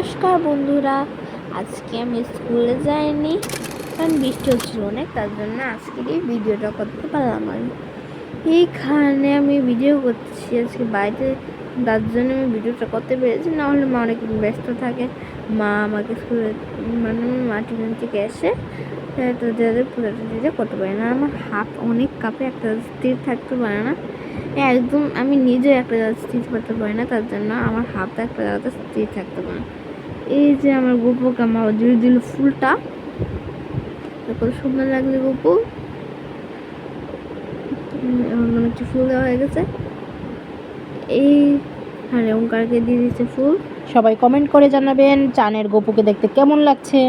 নমস্কার বন্ধুরা। আজকে আমি স্কুলে যাইনি, কারণ বৃষ্টি হচ্ছিল অনেক, তার জন্য আজকে এই ভিডিওটা করতে পারলাম আমি এইখানে আমি ভিডিও করছি আজকে বাড়িতে, তার জন্য আমি ভিডিওটা করতে পেরেছি। না হলে মা অনেক ব্যস্ত থাকে। মা আমাকে স্কুলে মানে মা টিউশন থেকে এসে তো যাদের পুরোটা দিতে করতে পারি না। আমার হাত অনেক কাপে, একটা স্থির থাকতে পারে না। একদম আমি নিজে একটা জায়গায় স্থির করতে পারি না, তার জন্য আমার হাত একটা জায়গাতে স্থির থাকতে পারে না। এই যে আমার গোপুকে আমার জুড়ে দিল ফুলটা। কত সুন্দর লাগলে গোপু। এখন মনে হচ্ছে ফুল দেওয়া হয়ে গেছে। এই হ্যাঁ ওঙ্কারকে দিয়ে দিচ্ছে ফুল। সবাই কমেন্ট করে জানাবেন চানের গোপুকে দেখতে কেমন লাগছে।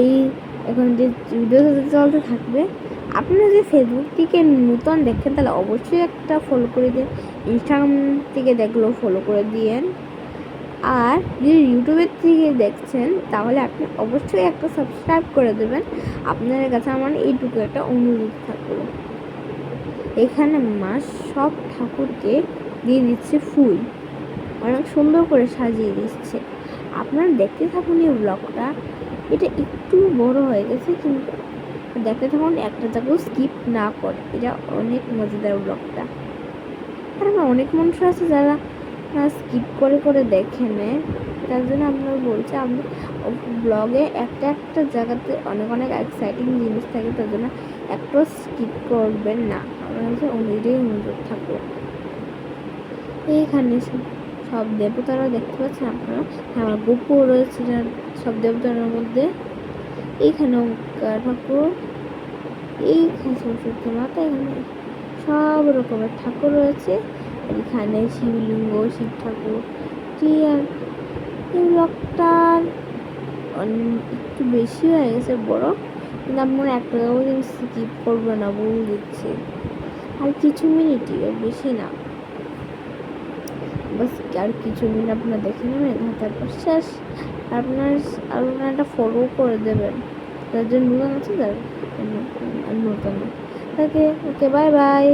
এই এখন যে ভিডিও চলতে থাকবে আপনারা যে ফেসবুকটিকে নূতন দেখেন, তাহলে অবশ্যই একটা ফলো করে দিন। ইনস্টাগ্রাম থেকে দেখলেও ফলো করে দিয়েন। আর যদি ইউটিউবের থেকে দেখছেন, তাহলে আপনি অবশ্যই একটা সাবস্ক্রাইব করে দেবেন। আপনাদের কাছে আমার এইটুকু একটা অনুরোধ থাকল। এখানে মা সব ঠাকুরকে দিয়ে দিচ্ছে ফুল। অনেক সুন্দর করে সাজিয়ে দিচ্ছে। আপনারা দেখতে থাকুন এই ব্লগটা এটা একটু বড় হয়ে গেছে, কিন্তু দেখতে থাকুন, একটা জায়গাও স্কিপ না করে। এটা অনেক মজাদার ব্লগটা আর আমার অনেক মানুষ আছে যারা স্কিপ করে করে দেখে নেয়। তার জন্য আপনারা বলছে আপনি ব্লগে একটা একটা জায়গাতে অনেক অনেক এক্সাইটিং জিনিস থাকে, তার জন্য একটাও স্কিপ করবেন না। আমার কাছে অনুযায়ী অনুরোধ থাকব। এইখানে সব- দেবতারা দেখতে পাচ্ছেন আপনারা? হ্যাঁ আমার গোপু রয়েছে সব দেবতার মধ্যে। এইখানে ঠাকুর এইখানে সরস্বতী মাতা এখানে সব রকমের ঠাকুর রয়েছে। এখানে শিবলিঙ্গ, শিব ঠাকুর ঠিক আর এই ব্লগটার অন- একটু বেশি হয়ে গেছে বড়। কিন্তু হয় একটা দিন স্কিপ করব না বলে দিচ্ছি। আর কিছু মিনিটই এর বেশি না। বাস, আর কিছু মিনিট আপনারা দেখে নেবেন আর তারপর শেষ। আপনার আর আপনার একটা ফলো করে দেবেন। তার জন্য আছে, তার ನೋಡ್ಕೊಂಡು ಅಲ್ಲಿ ನೋಡ್ಕೊಂಡು ಓಕೆ ಓಕೆ ಬಾಯ್ ಬಾಯ್